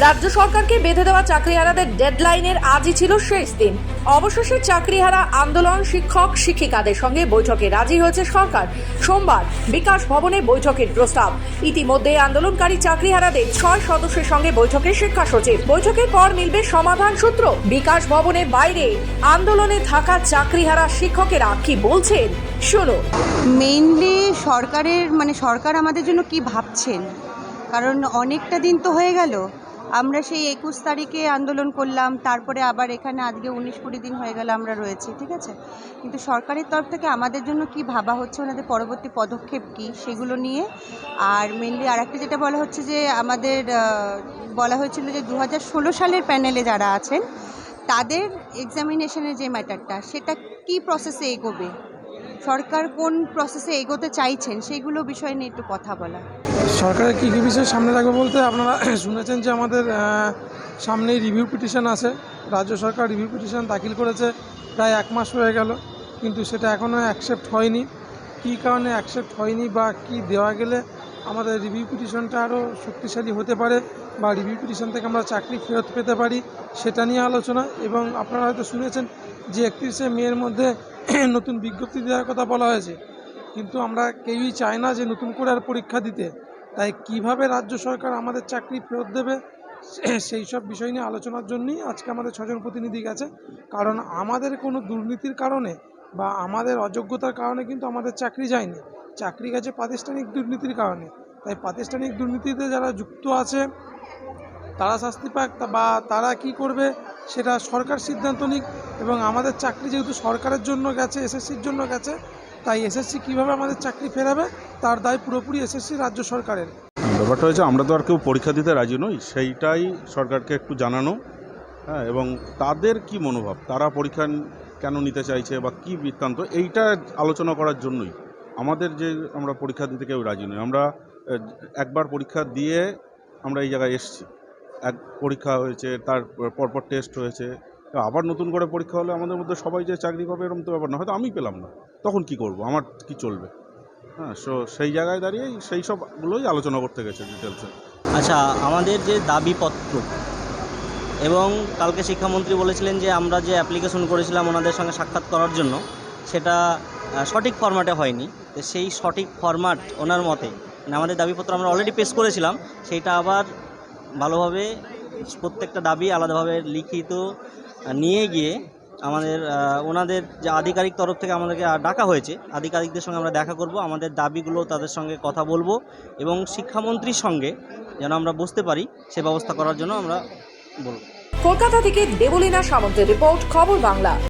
রাজ্য সরকারকে বেঁধে দেওয়া চাকরি চাকরিহারাদের ডেডলাইনের আজই ছিল শেষ দিন। অবশেষে চাকরিহারা আন্দোলন শিক্ষক শিক্ষিকাদের সঙ্গে বৈঠকে রাজি হয়েছে সরকার। সোমবার বিকাশ ভবনে বৈঠকের প্রস্তাব। ইতিমধ্যে আন্দোলনকারী চাকরি চাকরিহারাদের ছয় সদস্যের সঙ্গে বৈঠকে শিক্ষা সচিব। বৈঠকের পর মিলবে সমাধান সূত্র। বিকাশ ভবনের বাইরে আন্দোলনে থাকা চাকরিহারা শিক্ষকেরা কি বলছেন, শুনুন। মেইনলি সরকারের মানে সরকার আমাদের জন্য কি ভাবছেন? কারণ অনেকটা দিন তো হয়ে গেল। আমরা সেই একুশ তারিখে আন্দোলন করলাম, তারপরে আবার এখানে আজকে উনিশ কুড়ি দিন হয়ে গেল আমরা রয়েছি, ঠিক আছে? কিন্তু সরকারের তরফ থেকে আমাদের জন্য কি ভাবা হচ্ছে, ওনাদের পরবর্তী পদক্ষেপ কি সেগুলো নিয়ে? আর মেনলি আরেকটা যেটা বলা হচ্ছে যে আমাদের বলা হয়েছিল যে দু হাজার ষোলো সালের প্যানেলে যারা আছেন, তাদের এক্সামিনেশনের যে ম্যাটারটা সেটা কি প্রসেসে এগোবে? সরকার কোন প্রসেসে এগোতে চাইছেন সেইগুলো বিষয় নিয়ে একটু কথা বলা। সরকারের কী কী বিষয় সামনে রাখবে বলতে আপনারা শুনেছেন যে আমাদের সামনেই রিভিউ পিটিশন আছে। রাজ্য সরকার রিভিউ পিটিশন দাখিল করেছে, প্রায় এক মাস হয়ে গেল, কিন্তু সেটা এখনও অ্যাকসেপ্ট হয়নি। কী কারণে অ্যাকসেপ্ট হয়নি বা কি দেওয়া গেলে আমাদের রিভিউ পিটিশনটা আরও শক্তিশালী হতে পারে বা রিভিউ পিটিশন থেকে আমরা চাকরি ফেরত পেতে পারি, সেটা নিয়ে আলোচনা। এবং আপনারা হয়তো শুনেছেন যে একত্রিশে মেয়ের মধ্যে নতুন বিজ্ঞপ্তি দেওয়ার কথা বলা হয়েছে। কিন্তু আমরা কেউই চাই না যে নতুন করে আর পরীক্ষা দিতে। তাই কীভাবে রাজ্য সরকার আমাদের চাকরি ফেরত দেবে সেই সব বিষয় নিয়ে আলোচনার জন্যই আজকে আমাদের ছজন প্রতিনিধি গেছে। কারণ আমাদের কোনো দুর্নীতির কারণে বা আমাদের অযোগ্যতার কারণে কিন্তু আমাদের চাকরি যায়নি। চাকরি গেছে প্রাতিষ্ঠানিক দুর্নীতির কারণে। তাই প্রাতিষ্ঠানিক দুর্নীতিতে যারা যুক্ত আছে, তারা শাস্তি পাক বা তারা কি করবে সেটা সরকার সিদ্ধান্ত নিক এবং আমাদের চাকরি যেহেতু সরকারের জন্য গেছে, এসএসসির জন্য গেছে তাই এসএসসি কীভাবে আমাদের চাকরি ফেরাবে, তার দায় পুরোপুরি এসএসসি রাজ্য সরকারের। ব্যাপারটা হয়েছে, আমরা তো আর কেউ পরীক্ষা দিতে রাজি নই, সেইটাই সরকারকে একটু জানানো হ্যাঁ এবং তাদের কি মনোভাব? তারা পরীক্ষা কেন নিতে চাইছে বা কি বৃত্তান্ত? এইটা আলোচনা করার জন্যই। আমাদের যে আমরা পরীক্ষা দিতে কেউ রাজি নই, আমরা একবার পরীক্ষা দিয়ে আমরা এই জায়গায় এসেছি। এক পরীক্ষা হয়েছে, তার পরপর টেস্ট হয়েছে আবার নতুন করে পরীক্ষা হলে আমাদের মধ্যে সবাই যে চাকরি পাবে এরকম তো ব্যাপার না, হয়তো আমি পেলাম না। তখন কি করব? আমার কি চলবে? হ্যাঁ সো সেই জায়গায় দাঁড়িয়ে সেই সবগুলোই আলোচনা করতে গেছে ডিটেলসে আচ্ছা আমাদের যে দাবিপত্র এবং কালকে শিক্ষামন্ত্রী বলেছিলেন যে আমরা যে অ্যাপ্লিকেশন করেছিলাম ওনাদের সঙ্গে সাক্ষাৎ করার জন্য, সেটা সঠিক ফরম্যাটে হয়নি। তো সেই সঠিক ফরম্যাট ওনার মতে মানে আমাদের দাবিপত্র আমরা অলরেডি পেশ করেছিলাম সেইটা আবার ভালোভাবে প্রত্যেকটা দাবি আলাদাভাবে লিখিত নিয়ে গিয়ে আমাদের ওনাদের যে আধিকারিক তরফ থেকে আমাদেরকে ডাকা হয়েছে। আধিকারিকদের সঙ্গে আমরা দেখা করব, আমাদের দাবিগুলো তাদের সঙ্গে কথা বলব এবং শিক্ষামন্ত্রীর সঙ্গে যেন আমরা বুঝতে পারি, সে ব্যবস্থা করার জন্য আমরা বলব। কলকাতা থেকে দেবলীনা সামন্তের রিপোর্ট, খবর বাংলা।